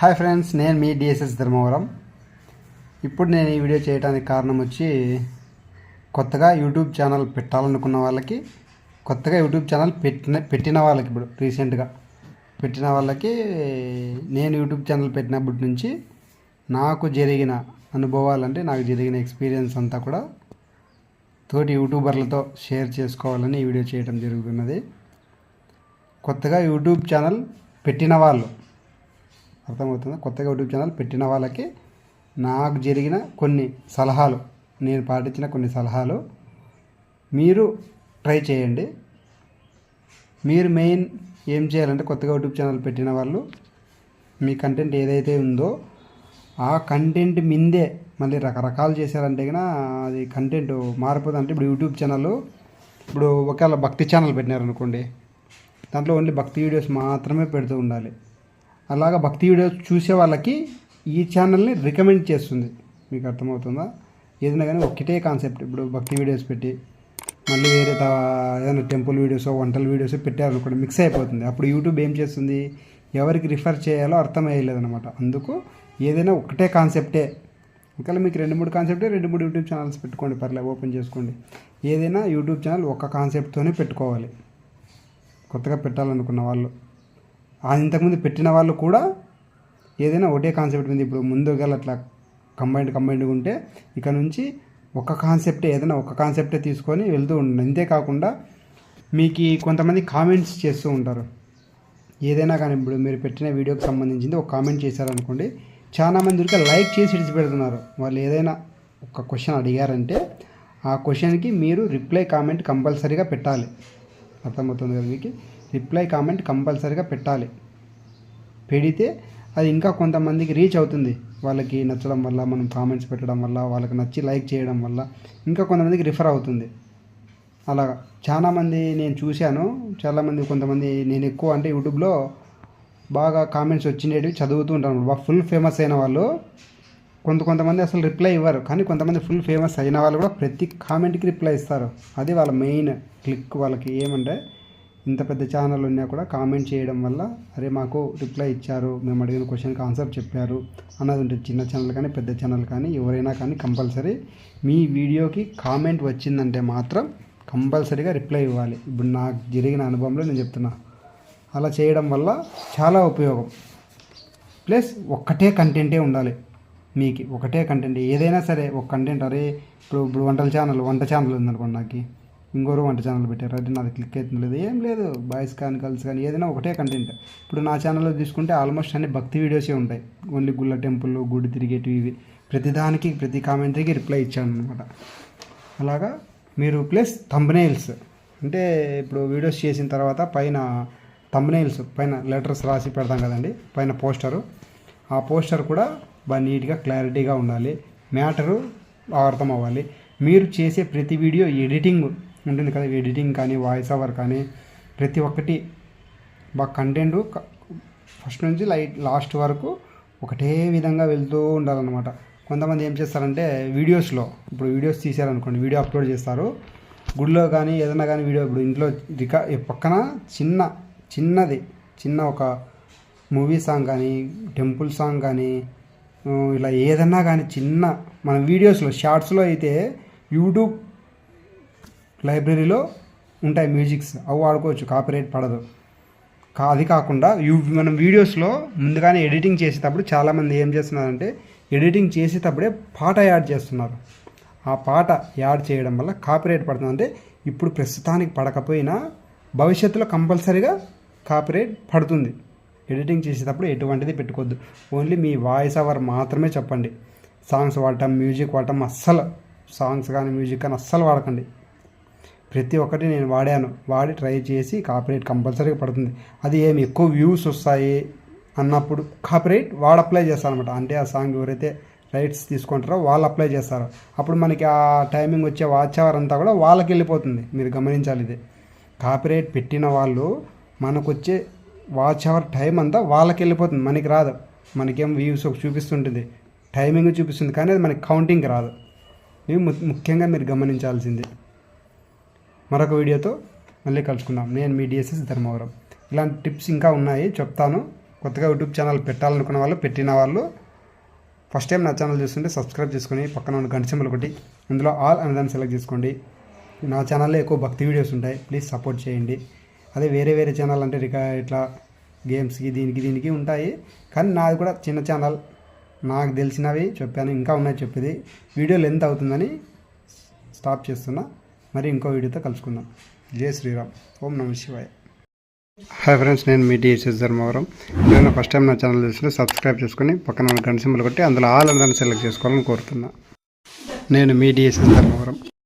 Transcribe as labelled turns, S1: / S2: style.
S1: Hi friends నేను మీ DSS Dharmavaram. ఇప్పుడు నేను ఈ వీడియో చేయడానికి కారణం వచ్చి కొత్తగా యూట్యూబ్ ఛానల్ పెట్టాలనుకున్న వాళ్ళకి కొత్తగా యూట్యూబ్ ఛానల్ పెట్టిన పెట్టిన వాళ్ళకి ఇప్పుడు రీసెంట్గా పెట్టిన వాళ్ళకి నేను యూట్యూబ్ ఛానల్ పెట్టినప్పటి నుంచి నాకు జరిగిన అనుభవాలంటే నాకు జరిగిన ఎక్స్పీరియన్స్ అంతా కూడా తోటి యూట్యూబర్లతో షేర్ చేసుకోవాలని ఈ వీడియో చేయడం జరుగుతున్నది. కొత్తగా యూట్యూబ్ ఛానల్ పెట్టిన వాళ్ళు అర్థమవుతుంది? కొత్తగా యూట్యూబ్ ఛానల్ పెట్టిన వాళ్ళకి నాకు జరిగిన కొన్ని సలహాలు నేను పాటించిన కొన్ని సలహాలు మీరు ట్రై చేయండి. మీరు మెయిన్ ఏం చేయాలంటే కొత్తగా యూట్యూబ్ ఛానల్ పెట్టిన వాళ్ళు మీ కంటెంట్ ఏదైతే ఉందో ఆ కంటెంట్ మిందే మళ్ళీ రకరకాలు చేశారంటే కన్నా అది కంటెంట్ మారిపోతుందంటే ఇప్పుడు యూట్యూబ్ ఛానల్ ఇప్పుడు ఒకవేళ భక్తి ఛానల్ పెట్టినారనుకోండి దాంట్లో ఓన్లీ భక్తి వీడియోస్ మాత్రమే పెడుతూ ఉండాలి. అలాగా భక్తి వీడియోస్ చూసే వాళ్ళకి ఈ ఛానల్ని రికమెండ్ చేస్తుంది. మీకు అర్థమవుతుందా? ఏదైనా కానీ ఒకటే కాన్సెప్ట్. ఇప్పుడు భక్తి వీడియోస్ పెట్టి మళ్ళీ వేరే ఏదైనా టెంపుల్ వీడియోస్ వంటల వీడియోస్ పెట్టారనుకోండి మిక్స్ అయిపోతుంది. అప్పుడు యూట్యూబ్ ఏం చేస్తుంది? ఎవరికి రిఫర్ చేయాలో అర్థమయ్యలేదనమాట అందుకు ఏదైనా ఒకటే కాన్సెప్టే. ఒకవేళ మీకు రెండు మూడు కాన్సెప్టే రెండు మూడు యూట్యూబ్ ఛానల్స్ పెట్టుకోండి పర్లేదు ఓపెన్ చేసుకోండి. ఏదైనా యూట్యూబ్ ఛానల్ ఒక కాన్సెప్ట్తోనే పెట్టుకోవాలి. కొత్తగా పెట్టాలనుకున్న వాళ్ళు. ఇంతకుముందు పెట్టిన వాళ్ళు కూడా ఏదైనా ఒకటే కాన్సెప్ట్ మీద ఇప్పుడు ముందు గల అట్లా కంబైండ్ కంబైండ్గా ఉంటే ఇక నుంచి ఒక కాన్సెప్టే ఏదైనా ఒక కాన్సెప్టే తీసుకొని వెళ్తూ ఉండండి. అంతేకాకుండా మీకు కొంతమంది కామెంట్స్ చేస్తూ ఉంటారు. ఏదైనా కానీ ఇప్పుడు మీరు పెట్టిన వీడియోకి సంబంధించింది ఒక కామెంట్ చేశారనుకోండి చాలా మంది లైక్ చేసి విడిచిపెడుతున్నారు. వాళ్ళు ఏదైనా ఒక క్వశ్చన్ అడిగారంటే ఆ క్వశ్చన్కి మీరు రిప్లై కామెంట్ కంపల్సరీగా పెట్టాలి. అర్థమవుతుంది కదా మీకు? రిప్లై కామెంట్ కంపల్సరిగా పెట్టాలి. పెడితే అది ఇంకా కొంతమందికి రీచ్ అవుతుంది. వాళ్ళకి నచ్చడం వల్ల మనం కామెంట్స్ పెట్టడం వల్ల వాళ్ళకి నచ్చి లైక్ చేయడం వల్ల ఇంకా కొంతమందికి రిఫర్ అవుతుంది. అలా చాలామంది నేను చూశాను. చాలామంది కొంతమంది నేను ఎక్కువ అంటే యూట్యూబ్లో బాగా కామెంట్స్ వచ్చినవి చదువుతూ ఉంటాను. బాగా ఫుల్ ఫేమస్ అయిన వాళ్ళు కొంత కొంతమంది అసలు రిప్లై ఇవ్వరు. కానీ కొంతమంది ఫుల్ ఫేమస్ అయిన వాళ్ళు కూడా ప్రతి కామెంట్కి రిప్లై ఇస్తారు. అది వాళ్ళ మెయిన్ క్లిక్ వాళ్ళకి ఏమంటే ఇంత పెద్ద ఛానల్ ఉన్నా కూడా కామెంట్ చేయడం వల్ల అరే మాకు రిప్లై ఇచ్చారు మేము అడిగిన క్వశ్చన్కి ఆన్సర్ చెప్పారు అన్నది ఉంటుంది. చిన్న ఛానల్ కానీ పెద్ద ఛానల్ కానీ ఎవరైనా కానీ కంపల్సరీ మీ వీడియోకి కామెంట్ వచ్చిందంటే మాత్రం కంపల్సరీగా రిప్లై ఇవ్వాలి. ఇప్పుడు నాకు జరిగిన అనుభవంలో నేను చెప్తున్నా. అలా చేయడం వల్ల చాలా ఉపయోగం. ప్లస్ ఒక్కటే కంటెంటే ఉండాలి మీకు. ఒకటే కంటెంట్ ఏదైనా సరే ఒక కంటెంట్ అరే ఇప్పుడు ఇప్పుడు వంటల ఛానల్ వంట ఛానల్ ఉందనుకోండి నాకు. ఇంకోరు వంట ఛానల్ పెట్టారు. అది నాది క్లిక్ అవుతుంది. లేదు ఏం లేదు. బాయ్స్ కానీ గర్ల్స్ కానీ ఏదైనా ఒకటే కంటెంట్ ఇప్పుడు నా ఛానల్లో తీసుకుంటే ఆల్మోస్ట్ అన్ని భక్తి వీడియోసే ఉంటాయి. ఓన్లీ గుళ్ళ టెంపుల్ గుడి తిరిగేటివి ఇవి. ప్రతిదానికి ప్రతి కామెంటరీకి రిప్లై ఇచ్చాను అనమాట అలాగా మీరు ప్లస్ థంబ్నైల్స్ అంటే ఇప్పుడు వీడియోస్ చేసిన తర్వాత పైన థంబ్నైల్స్ పైన లెటర్స్ రాసి పెడతాం కదండి. పైన పోస్టరు ఆ పోస్టర్ కూడా బాగా నీట్గా క్లారిటీగా ఉండాలి. మ్యాటరు అర్థం అవ్వాలి మీరు చేసే ప్రతి వీడియో ఎడిటింగ్ ఉంటుంది కదా ఎడిటింగ్ కానీ వాయిస్ ఓవర్ కానీ ప్రతి ఒక్కటి బాగా కంటెంట్ ఫస్ట్ నుంచి లైట్ లాస్ట్ వరకు ఒకటే విధంగా వెళ్తూ ఉండాలన్నమాట. కొంతమంది ఏం చేస్తారంటే వీడియోస్లో ఇప్పుడు వీడియోస్ తీశారనుకోండి వీడియో అప్లోడ్ చేస్తారు. గుడిలో కానీ ఏదైనా కానీ వీడియో ఇప్పుడు ఇంట్లో రికా పక్కన చిన్న చిన్నది చిన్న ఒక మూవీ సాంగ్ కానీ టెంపుల్ సాంగ్ కానీ ఇలా ఏదన్నా కానీ చిన్న మన వీడియోస్లో షార్ట్స్లో అయితే యూట్యూబ్ లైబ్రరీలో ఉంటాయి మ్యూజిక్స్. అవి వాడుకోవచ్చు కాపీరైట్ పడదు. కా అది కాకుండా యూ మనం వీడియోస్లో ముందుగానే ఎడిటింగ్ చేసేటప్పుడు చాలామంది ఏం చేస్తున్నారంటే ఎడిటింగ్ చేసేటప్పుడే పాట యాడ్ చేస్తున్నారు. ఆ పాట యాడ్ చేయడం వల్ల కాపీరైట్ పడుతుంది. అంటే ఇప్పుడు ప్రస్తుతానికి పడకపోయినా భవిష్యత్తులో కంపల్సరీగా కాపీరైట్ పడుతుంది. ఎడిటింగ్ చేసేటప్పుడు ఎటువంటిది పెట్టుకోవద్దు. ఓన్లీ మీ వాయిస్ అవర్ మాత్రమే చెప్పండి. సాంగ్స్ వాడటం మ్యూజిక్ వాడటం అస్సలు సాంగ్స్ కానీ మ్యూజిక్ కానీ అస్సలు వాడకండి. ప్రతి ఒక్కటి నేను వాడాను. వాడి ట్రై చేసి కాపీరైట్ కంపల్సరీగా పడుతుంది. అది ఏమి ఎక్కువ వ్యూస్ వస్తాయి అన్నప్పుడు కాపీరైట్ వాడు అప్లై చేస్తారనమాట అంటే ఆ సాంగ్ ఎవరైతే రైట్స్ తీసుకుంటారో వాళ్ళు అప్లై చేస్తారు. అప్పుడు మనకి ఆ టైమింగ్ వచ్చే వాచ్ అవర్ అంతా కూడా వాళ్ళకి వెళ్ళిపోతుంది. మీరు గమనించాలి ఇది. కాపీరైట్ పెట్టిన వాళ్ళు మనకు వచ్చే వాచ్ అవర్ టైం అంతా వాళ్ళకి వెళ్ళిపోతుంది. మనకి రాదు. మనకేం వ్యూస్ చూపిస్తుంటుంది. టైమింగ్ చూపిస్తుంది. కానీ అది మనకి కౌంటింగ్ రాదు. ఇవి ము- ముఖ్యంగా మీరు గమనించాల్సింది. మరొక వీడియోతో మళ్ళీ కలుసుకుందాం. నేను మీ డిఎస్ఎస్ ధర్మవరం. ఇలాంటి టిప్స్ ఇంకా ఉన్నాయి చెప్తాను. కొత్తగా యూట్యూబ్ ఛానల్ పెట్టాలనుకున్న వాళ్ళు పెట్టిన వాళ్ళు ఫస్ట్ టైం నా ఛానల్ చూస్తుంటే సబ్స్క్రైబ్ చేసుకొని పక్కన ఉన్న గంట సింబల్ ఒకటి ఇందులో ఆల్ అనే దాన్ని సెలెక్ట్ చేసుకోండి. నా ఛానల్లో ఎక్కువ భక్తి వీడియోస్ ఉంటాయి ప్లీజ్ సపోర్ట్ చేయండి. అదే వేరే వేరే ఛానల్ అంటే రికా ఇట్లా గేమ్స్కి దీనికి దీనికి ఉంటాయి. కానీ నాది కూడా చిన్న ఛానల్. నాకు తెలిసినవి చెప్పాను. ఇంకా ఉన్నాయి చెప్పేది. వీడియో లెంత్ అవుతుందని స్టాప్ చేస్తున్నా. మరి ఇంకో వీడియోతో కలుసుకుందాం. జై శ్రీరామ్. ఓం నమ శివాయ. హాయ్ ఫ్రెండ్స్ నేను మీ డిఎస్ఎస్ ధర్మవరం. నేను ఫస్ట్ టైం నా ఛానల్ చూసినా సబ్స్క్రైబ్ చేసుకొని పక్కన గంట సింబల్ కొట్టి అందులో ఆల్ అని సెలెక్ట్ చేసుకోవాలని కోరుతున్నా. నేను మీ డిఎస్ఎస్ ధర్మవరం.